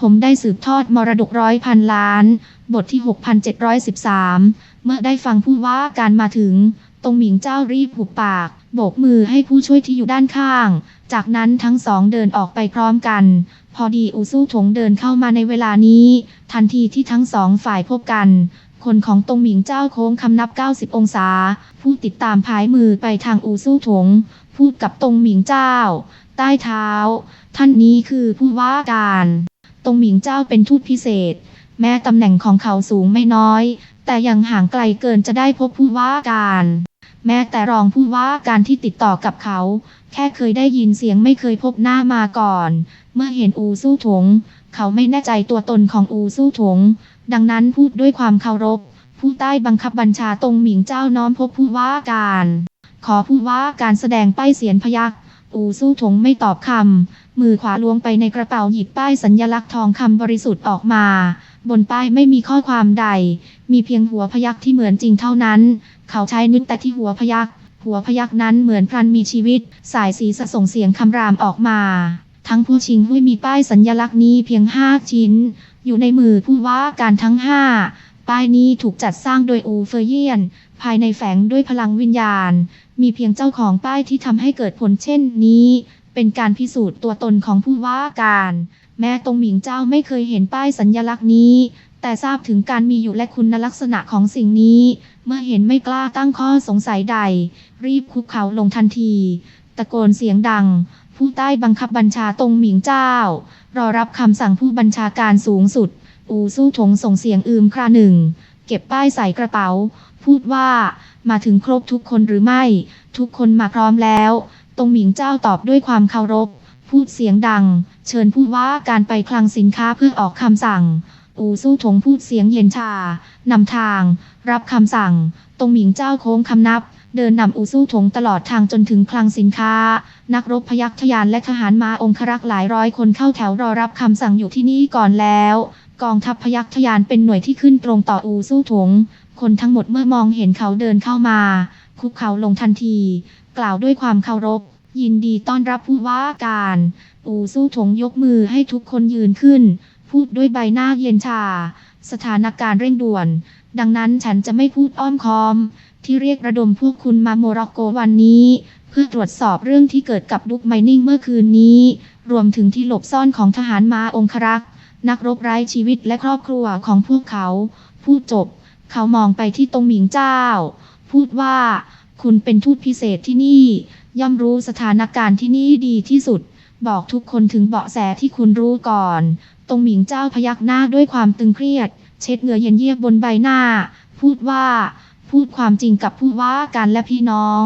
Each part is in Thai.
ผมได้สืบทอดมรดกร้อยพันล้าน บทที่ 6713 เมื่อได้ฟังผู้ว่าการมาถึง ตรงหมิงเจ้ารีบหุบปาก โบกมือให้ผู้ช่วยที่อยู่ด้านข้าง จากนั้นทั้งสองเดินออกไปพร้อมกัน พอดีอูสู้ถงเดินเข้ามาในเวลานี้ ทันทีที่ทั้งสองฝ่ายพบกัน คนของตรงหมิงเจ้าโค้งคำนับ 90 องศา ผู้ติดตามพายมือไปทางอูสู้ถง พูดกับตรงหมิงเจ้า ใต้เท้า ท่านนี้คือผู้ว่าการ ตรงหมิงเจ้าเป็นทูตพิเศษ แม้ตำแหน่งของเขาสูงไม่น้อย แต่ยังห่างไกลเกินจะได้พบผู้ว่าการ แม้แต่รองผู้ว่าการที่ติดต่อกับเขา แค่เคยได้ยินเสียงไม่เคยพบหน้ามาก่อน เมื่อเห็นอูสู้ถง เขาไม่แน่ใจตัวตนของอูสู้ถง ดังนั้นพูดด้วยความเคารพ ผู้ใต้บังคับบัญชาตรงหมิงเจ้าน้อมพบผู้ว่าการ ขอผู้ว่าการแสดงป้ายเสียนพยักอูสู้ถงไม่ตอบคำ มือขวาล้วงไปในกระเป๋าหยิบป้ายสัญญลักษณ์ทองคำบริสุทธิ์ออกมา บนป้ายไม่มีข้อความใด มีเพียงหัวพยักที่เหมือนจริงเท่านั้น เขาใช้นึกแต่ที่หัวพยัก หัวพยักนั้นเหมือนพลันมีชีวิต สายสีสะส่งเสียงคำรามออกมา ทั้งผู้ชิงหุ้ยมีป้ายสัญญลักษณ์นี้เพียงห้าชิ้น อยู่ในมือผู้ว่าการทั้งห้าป้ายนี้ถูกจัดสร้างโดยอูเฟย์เยียน ภายในแฝงด้วยพลังวิญญาณ มีเพียงเจ้าของป้ายที่ทำให้เกิดผลเช่นนี้ เป็นการพิสูจน์ตัวตนของผู้ว่าการ แม้ตรงหมิงเจ้าไม่เคยเห็นป้ายสัญญลักษณ์นี้ แต่ทราบถึงการมีอยู่และคุณลักษณะของสิ่งนี้ เมื่อเห็นไม่กล้าตั้งข้อสงสัยใด รีบคุกเข่าลงทันที ตะโกนเสียงดัง ผู้ใต้บังคับบัญชาตรงหมิงเจ้า รอรับคำสั่งผู้บัญชาการสูงสุด อูสู้ถงส่งเสียงอืมคราหนึ่ง เก็บป้ายใส่กระเป๋า พูดว่ามาถึงครบทุกคนหรือไม่ ทุกคนมาพร้อมแล้ว ตรงหมิงเจ้าตอบด้วยความเคารพ พูดเสียงดัง เชิญผู้ว่าการไปคลังสินค้าเพื่อออกคำสั่ง อูสู้ถงพูดเสียงเย็นชานำทาง รับคำสั่ง ตรงหมิงเจ้าโค้งคำนับ เดินนำอูสู้ถงตลอดทางจนถึงคลังสินค้า นักรบพยัคฆ์ทยานและทหารมาองครักษ์หลายร้อยคนเข้าแถวรอรับคำสั่งอยู่ที่นี่ก่อนแล้วกองทัพพยัคฆ์ทยานเป็นหน่วยที่ขึ้นตรงต่ออูสู้ถง คนทั้งหมดเมื่อมองเห็นเขาเดินเข้ามา คุกเขาลงทันที กล่าวด้วยความเคารพ ยินดีต้อนรับผู้ว่าการ อูสู้ถงยกมือให้ทุกคนยืนขึ้น พูดด้วยใบหน้าเย็นชา สถานการณ์เร่งด่วน ดังนั้นฉันจะไม่พูดอ้อมค้อม ที่เรียกระดมพวกคุณมาโมร็อกโกวันนี้ เพื่อตรวจสอบเรื่องที่เกิดกับดุกไมนิ่งเมื่อคืนนี้ รวมถึงที่หลบซ่อนของทหารมาองครักษ์นักรบไร้ชีวิตและครอบครัวของพวกเขา พูดจบ เขามองไปที่ตรงหมิงเจ้า พูดว่า คุณเป็นทูตพิเศษที่นี่ ย่อมรู้สถานการณ์ที่นี่ดีที่สุด บอกทุกคนถึงเบาะแสที่คุณรู้ก่อน ตรงหมิงเจ้าพยักหน้าด้วยความตึงเครียด เช็ดเหงื่อเย็นเยียบบนใบหน้า พูดว่า พูดความจริงกับผู้ว่าการและพี่น้อง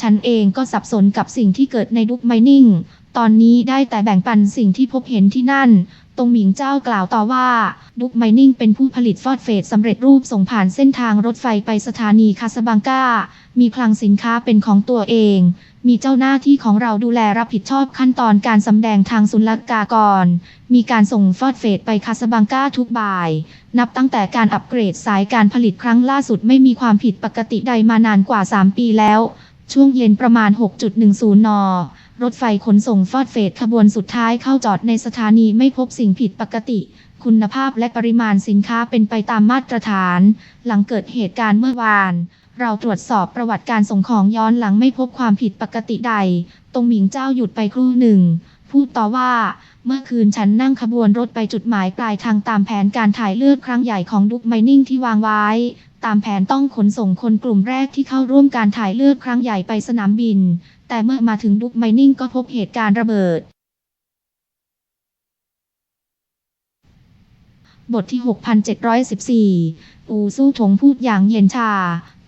ฉันเองก็สับสนกับสิ่งที่เกิดในดุกไมนิ่ง ตอนนี้ได้แต่แบ่งปันสิ่งที่พบเห็นที่นั่น ตรงหมิงเจ้ากล่าวต่อว่าดุกไมนิ่งเป็นผู้ผลิตฟอสเฟตสำเร็จรูปส่งผ่านเส้นทางรถไฟไปสถานีคาสบังกา มีคลังสินค้าเป็นของตัวเอง มีเจ้าหน้าที่ของเราดูแลรับผิดชอบขั้นตอนการสำแดงทางศุลกากร มีการส่งฟอสเฟตไปคาสบังกาทุกบ่าย นับตั้งแต่การอัปเกรดสายการผลิตครั้งล่าสุดไม่มีความผิดปกติใดมานานกว่า 3 ปีแล้ว ช่วงเย็นประมาณ 6.10 น รถไฟขนส่งฟอสเฟตขบวนสุดท้ายเข้าจอดในสถานีไม่พบสิ่งผิดปกติ คุณภาพและปริมาณสินค้าเป็นไปตามมาตรฐาน หลังเกิดเหตุการณ์เมื่อวาน เราตรวจสอบประวัติการส่งของย้อนหลังไม่พบความผิดปกติใด ตรงหมิงเจ้าหยุดไปครู่หนึ่ง พูดต่อว่า เมื่อคืนฉันนั่งขบวนรถไปจุดหมายปลายทางตามแผนการถ่ายเลือดครั้งใหญ่ของดุกไมนิ่งที่วางไว้ตามแผนต้องขนส่งคนกลุ่มแรกที่เข้าร่วมการถ่ายเลือดครั้งใหญ่ไปสนามบิน แต่เมื่อมาถึงดุกไมนิ่งก็พบเหตุการณ์ระเบิด บทที่ 6714 อูสู้ถงพูดอย่างเย็นชา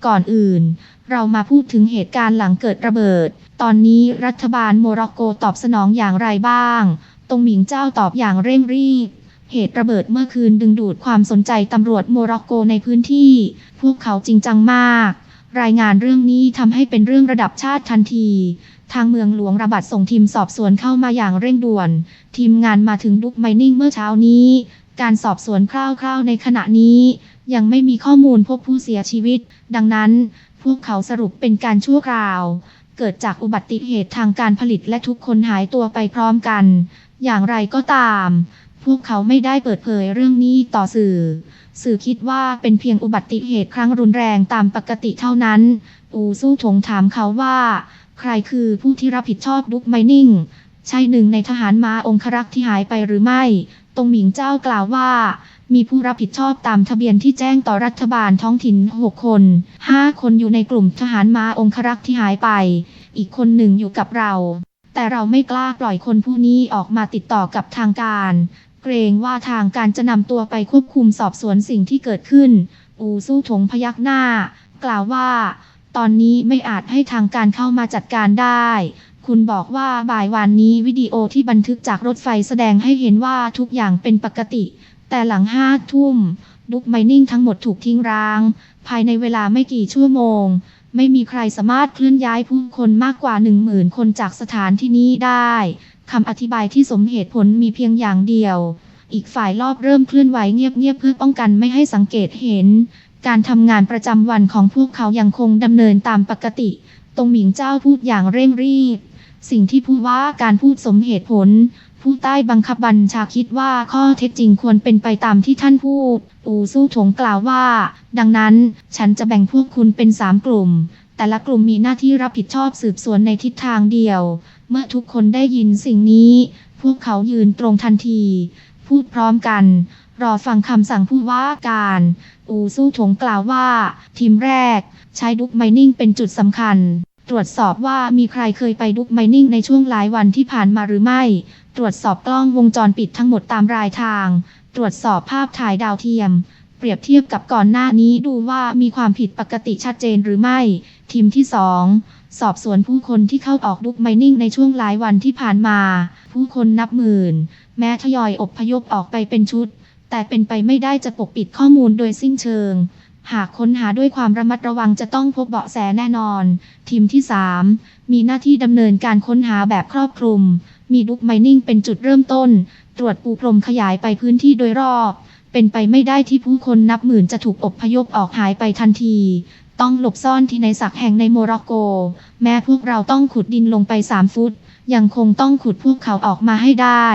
ก่อนอื่น เรามาพูดถึงเหตุการณ์หลังเกิดระเบิด ตอนนี้รัฐบาลโมร็อกโกตอบสนองอย่างไรบ้าง ตรงหมิงเจ้าตอบอย่างเร่งรีบเหตุระเบิดเมื่อคืนดึงดูดความสนใจตำรวจโมร็อกโกในพื้นที่ พวกเขาจริงจังมาก รายงานเรื่องนี้ทำให้เป็นเรื่องระดับชาติทันที ทางเมืองหลวงระบัดส่งทีมสอบสวนเข้ามาอย่างเร่งด่วน ทีมงานมาถึงดุกไมนิ่งเมื่อเช้านี้ การสอบสวนคร่าวๆในขณะนี้ ยังไม่มีข้อมูลพบผู้เสียชีวิต ดังนั้น พวกเขาสรุปเป็นการชั่วคราว เกิดจากอุบัติเหตุทางการผลิตและทุกคนหายตัวไปพร้อมกัน อย่างไรก็ตาม พวกเขาไม่ได้เปิดเผยเรื่องนี้ต่อสื่อ สื่อคิดว่าเป็นเพียงอุบัติเหตุครั้งรุนแรงตามปกติเท่านั้น อูสู้ถงถามเขาว่า ใครคือผู้ที่รับผิดชอบดุกไมนิ่ง ใช่หนึ่งในทหารมาองครักษ์ที่หายไปหรือไม่ ตรงหมิงเจ้ากล่าวว่า มีผู้รับผิดชอบตามทะเบียนที่แจ้งต่อรัฐบาลท้องถิ่น 6 คน 5 คนอยู่ในกลุ่มทหารมาองครักษ์ที่หายไป อีกคนหนึ่งอยู่กับเราแต่เราไม่กล้าปล่อยคนผู้นี้ออกมาติดต่อกับทางการ เกรงว่าทางการจะนำตัวไปควบคุมสอบสวนสิ่งที่เกิดขึ้น อูสู้ถงพยักหน้า กล่าวว่า ตอนนี้ไม่อาจให้ทางการเข้ามาจัดการได้ คุณบอกว่าบ่ายวันนี้วิดีโอที่บันทึกจากรถไฟแสดงให้เห็นว่าทุกอย่างเป็นปกติ แต่หลังห้าทุ่มดุกไมนิ่งทั้งหมดถูกทิ้งร้าง ภายในเวลาไม่กี่ชั่วโมง ไม่มีใครสามารถเคลื่อนย้ายผู้คนมากกว่า1 0,000คนจากสถานที่นี้ได้ คำอธิบายที่สมเหตุผลมีเพียงอย่างเดียว อีกฝ่ายรอบเริ่มเคลื่อนไหวเงียบๆเพื่อป้องกันไม่ให้สังเกตเห็น การทำงานประจำวันของพวกเขายังคงดำเนินตามปกติ ตรงหมิงเจ้าพูดอย่างเร่งรีบ สิ่งที่พูดว่าการพูดสมเหตุผล ผู้ใต้บังคับบัญชาคิดว่าข้อเท็จจริงควรเป็นไปตามที่ท่านพูด อูสู้ถงกล่าวว่า ดังนั้น ฉันจะแบ่งพวกคุณเป็นสามกลุ่ม แต่ละกลุ่มมีหน้าที่รับผิดชอบสืบสวนในทิศทางเดียว เมื่อทุกคนได้ยินสิ่งนี้ พวกเขายืนตรงทันที พูดพร้อมกัน รอฟังคำสั่งผู้ว่าการ อูสู้ถงกล่าวว่า ทีมแรก ใช้ดุกไมนิ่งเป็นจุดสำคัญ ตรวจสอบว่ามีใครเคยไปดุกไมนิ่งในช่วงหลายวันที่ผ่านมาหรือไม่ ตรวจสอบกล้องวงจรปิดทั้งหมดตามรายทาง ตรวจสอบภาพถ่ายดาวเทียมเปรียบเทียบกับก่อนหน้านี้ดูว่ามีความผิดปกติชัดเจนหรือไม่ ทีมที่ 2 สอบสวนผู้คนที่เข้าออกดุกไมนิ่งในช่วงหลายวันที่ผ่านมา ผู้คนนับหมื่น แม้ทยอยอบพยพออกไปเป็นชุด แต่เป็นไปไม่ได้จะปกปิดข้อมูลโดยสิ้นเชิง หากค้นหาด้วยความระมัดระวังจะต้องพบเบาะแสแน่นอน ทีมที่ 3 มีหน้าที่ดำเนินการค้นหาแบบครอบคลุม มีดุกไมนิ่งเป็นจุดเริ่มต้น ตรวจปูพรมขยายไปพื้นที่โดยรอบเป็นไปไม่ได้ที่ผู้คนนับหมื่นจะถูกอบพยพออกหายไปทันที ต้องหลบซ่อนที่ในสักแห่งในโมร็อกโก แม้พวกเราต้องขุดดินลงไป 3 ฟุต ยังคงต้องขุดพวกเขาออกมาให้ได้